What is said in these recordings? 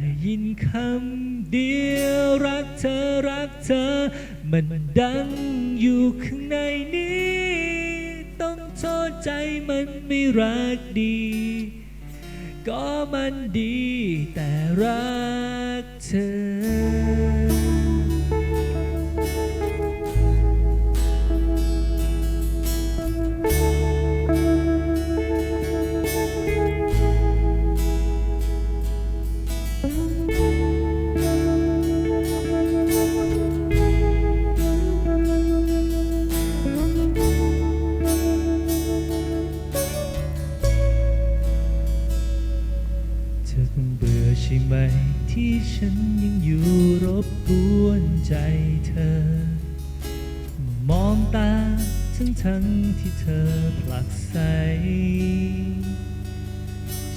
ได้ยินคำเดียวรักเธอรักเธอ มันดังอยู่ข้างในนี้ ต้องโทษใจมันไม่รักดี ก็มันดีแต่รักเธอ ที่ฉันยังอยู่รบกวนใจเธอ มองตาทั้งทั้งที่เธอผลักใส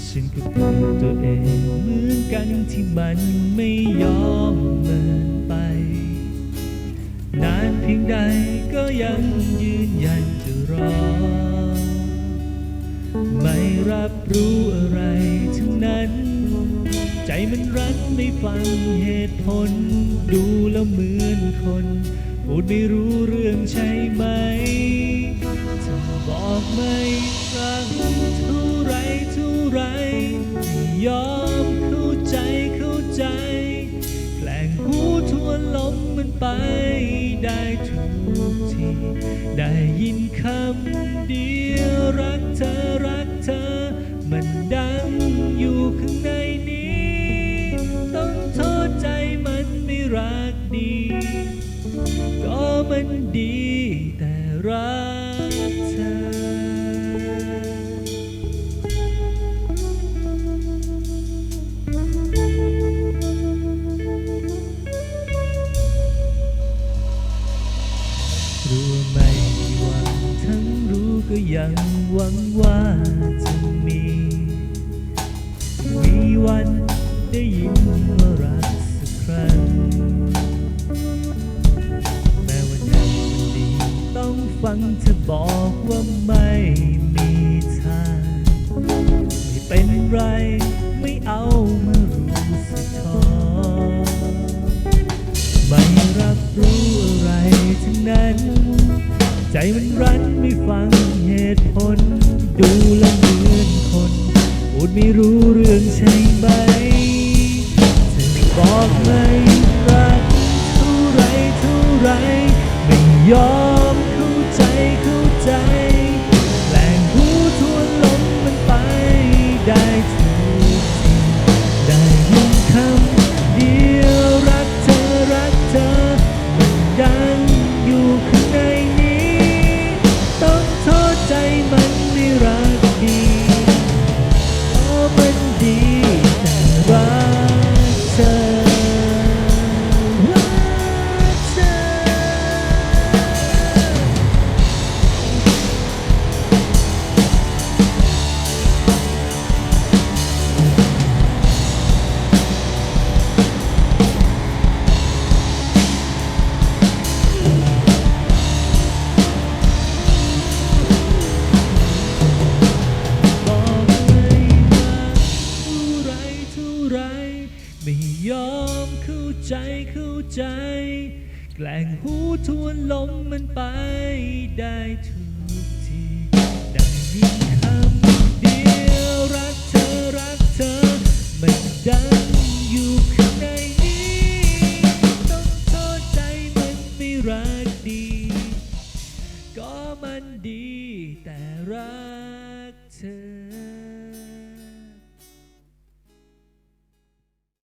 ฉันก็เจอตัวเองเหมือนกันที่มันไม่ยอมเมินไป นานเพียงใดก็ยังยืนยันจะรอ ไม่รับรู้อะไรทั้งนั้น มันรั้นไม่ฟังเหตุผล ดูแล้วเหมือนคนพูดไม่รู้เรื่องใช่ไหมเธอบอกไม่รักเท่าไรเท่าไรไม่ยอมเข้าใจเข้าใจแกล้งหูทวนลมมันไปได้ทุกที ได้ยินคำเดียวรักเธอ ก็มันดีแต่รักเธอ รู้ไม่กี่วันทั้งรู้ก็ยังหวังว่าจะมี มีวันได้ยิน ฟังเธอบอกว่าไม่มีทาง ไม่เป็นไร ไม่เอามารู้สึกท้อไม่รับรู้อะไรทั้งนั้น ใจมันรันไม่ฟังเหตุผล ดูแลเหมือนคนพูดไม่รู้เรื่อง ใจเข้าใจ แกล้งหูทวนลมมันไปได้ทุกทีได้ยินคำเดียวรักเธอรักเธอ มันดังอยู่ข้างในนี้ ต้องโทษใจมันไม่รักดี ก็มันดีแต่รักเธอ